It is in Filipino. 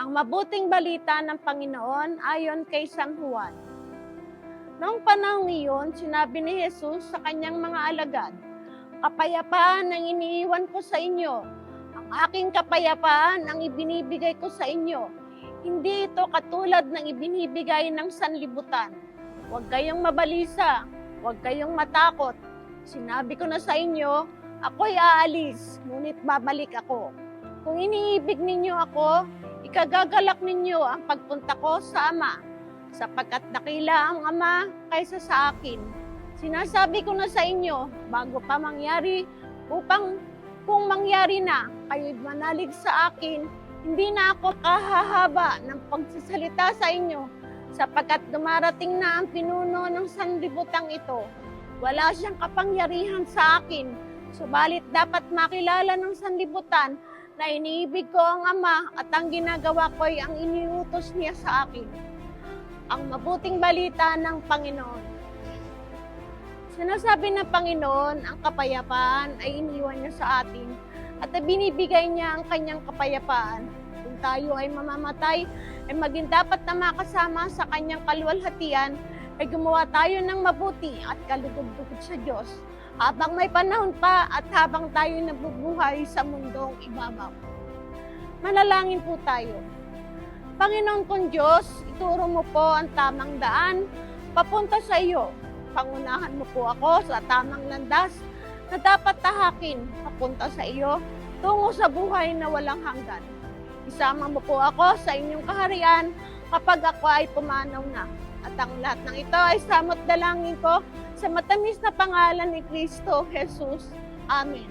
Ang mabuting balita ng Panginoon ayon kay San Juan. Noong panahon iyon, sinabi ni Jesus sa kanyang mga alagad, Kapayapaan ang iniiwan ko sa inyo. Ang aking kapayapaan ang ibinibigay ko sa inyo. Hindi ito katulad ng ibinibigay ng sanlibutan. Huwag kayong mabalisa, huwag kayong matakot. Sinabi ko na sa inyo, ako'y aalis, ngunit babalik ako. Kung iniibig ninyo ako, ikagagalak ninyo ang pagpunta ko sa Ama, sapagkat nakila ang Ama kaysa sa akin. Sinasabi ko na sa inyo, bago pa mangyari, upang kung mangyari na, kayo'y manalig sa akin, hindi na ako kahahaba ng pagsasalita sa inyo, sapagkat dumarating na ang pinuno ng sanlibutang ito. Wala siyang kapangyarihan sa akin, subalit dapat makilala ng sanlibutan na iniibig ko ang Ama at ang ginagawa ko ay ang iniutos niya sa akin. Ang mabuting balita ng Panginoon. Sinasabi ng Panginoon, ang kapayapaan ay iniwan niya sa atin at binibigay niya ang kanyang kapayapaan. Kung tayo ay mamamatay, ay maging dapat na makasama sa kanyang kaluwalhatian, ay gumawa tayo ng mabuti at kalugod-lugod sa Diyos habang may panahon pa at habang tayo nabubuhay sa mundong ibabaw. Manalangin po tayo. Panginoon kong Diyos, ituro mo po ang tamang daan papunta sa iyo. Pangunahan mo po ako sa tamang landas na dapat tahakin papunta sa iyo tungo sa buhay na walang hanggan. Isama mo po ako sa inyong kaharian kapag ako ay pumanaw na. At ang lahat ng ito ay samot dalangin ko sa matamis na pangalan ni Kristo Jesus. Amen.